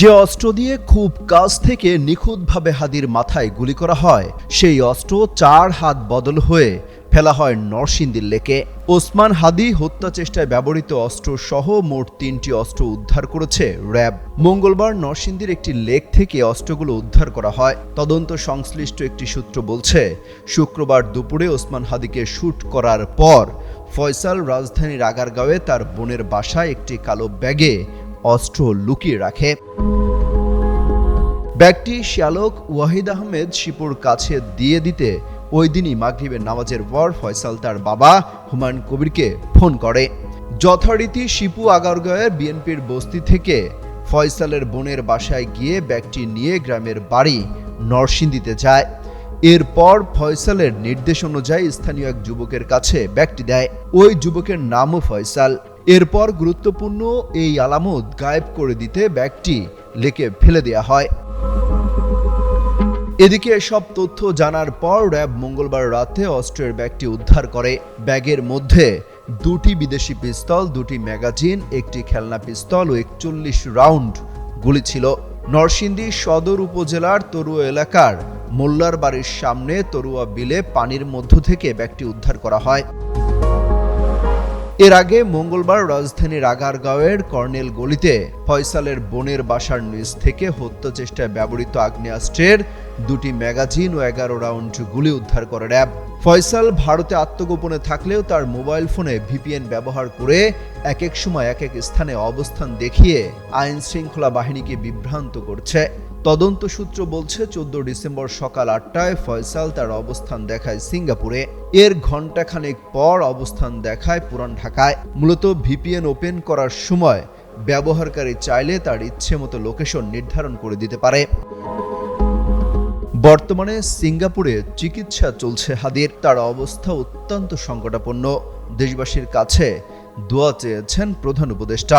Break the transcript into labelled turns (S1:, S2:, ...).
S1: যে অস্ত্র দিয়ে খুব কাছ থেকে নিখুঁতভাবে হাদির মাথায় গুলি করা হয়, সেই অস্ত্র চার হাত বদল হয়ে ফেলা হয় নরসিংদীর লেকে। ওসমান হাদি হত্যা চেষ্টায় ব্যবহৃত অস্ত্র সহ মোট তিনটি অস্ত্র উদ্ধার করেছে র্যাব। মঙ্গলবার নরসিংদীর একটি লেক থেকে অস্ত্রগুলো উদ্ধার করা হয়। তদন্ত সংশ্লিষ্ট একটি সূত্র বলছে, শুক্রবার দুপুরে ওসমান হাদিকে শ্যুট করার পর ফয়সাল রাজধানীর আগারগাঁওয়ে তার বোনের বাসায় একটি কালো ব্যাগে অস্ত্র লুকিয়ে রাখে। ব্যাগটি শ্যালক ওয়াহিদ আহমেদ শিপুর কাছে দিয়ে দিতে ওই দিনই মাগরিবের নামাজের পর ফয়সাল তার বাবা হুমায়ুন কবিরকে ফোন করে। যথারীতি শিপু আগারগাঁয়ের বিএনপির বস্তি থেকে ফয়সালের বোনের বাসায় গিয়ে ব্যাগটি নিয়ে গ্রামের বাড়ি নরসিংদীতে যায়। এরপর ফয়সালের নির্দেশ অনুযায়ী স্থানীয় এক যুবকের কাছে ব্যাগটি দেয়। ওই যুবকের নামও ফয়সাল। এরপর গুরুত্বপূর্ণ এই আলামত গায়েব করে দিতে ব্যাগটি লেকে ফেলে দেওয়া হয়। এদিকে সব তথ্য জানার পর র্যাব মঙ্গলবার রাতে অস্ত্রের ব্যাগটি উদ্ধার করে। ব্যাগের মধ্যে দুটি বিদেশি পিস্তল, দুটি ম্যাগাজিন, একটি খেলনা পিস্তল ও একচল্লিশ রাউন্ড গুলি ছিল। নরসিংদী সদর উপজেলার তরুয়া এলাকার মোল্লার বাড়ির সামনে তরুয়া বিলে পানির মধ্য থেকে ব্যাগটি উদ্ধার করা হয়। এর আগে মঙ্গলবার রাজধানীর আগারগাঁওয়ের কর্নেল গলিতে ফয়সালের বোনের বাসার নিচ থেকে হত্যা চেষ্টায় ব্যবহৃত আগ্নেয়াস্ত্রের দুটি ম্যাগাজিন ও এগারো রাউন্ড গুলি উদ্ধার করে র্যাব। ফয়সাল ভারতে আত্মগোপনে থাকলেও তার মোবাইল ফোনে ভিপিএন ব্যবহার করে এক এক সময় এক এক স্থানে অবস্থান দেখিয়ে আইন শৃঙ্খলা বাহিনীকে বিভ্রান্ত করছে। তদন্ত সূত্র বলছে, চোদ্দ ডিসেম্বর সকাল আটটায় ফয়সাল তার অবস্থান দেখায় সিঙ্গাপুরে। এর ঘণ্টাখানেক পর অবস্থান দেখায় পুরান ঢাকায়। মূলত ভিপিএন ওপেন করার সময় ব্যবহারকারী চাইলে তার ইচ্ছে মতো লোকেশন নির্ধারণ করে দিতে পারে। বর্তমানে সিঙ্গাপুরে চিকিৎসা চলছে হাদির। তার অবস্থা অত্যন্ত সংকটাপন্ন। দেশবাসীর কাছে দোয়া চেয়েছেন প্রধান উপদেষ্টা।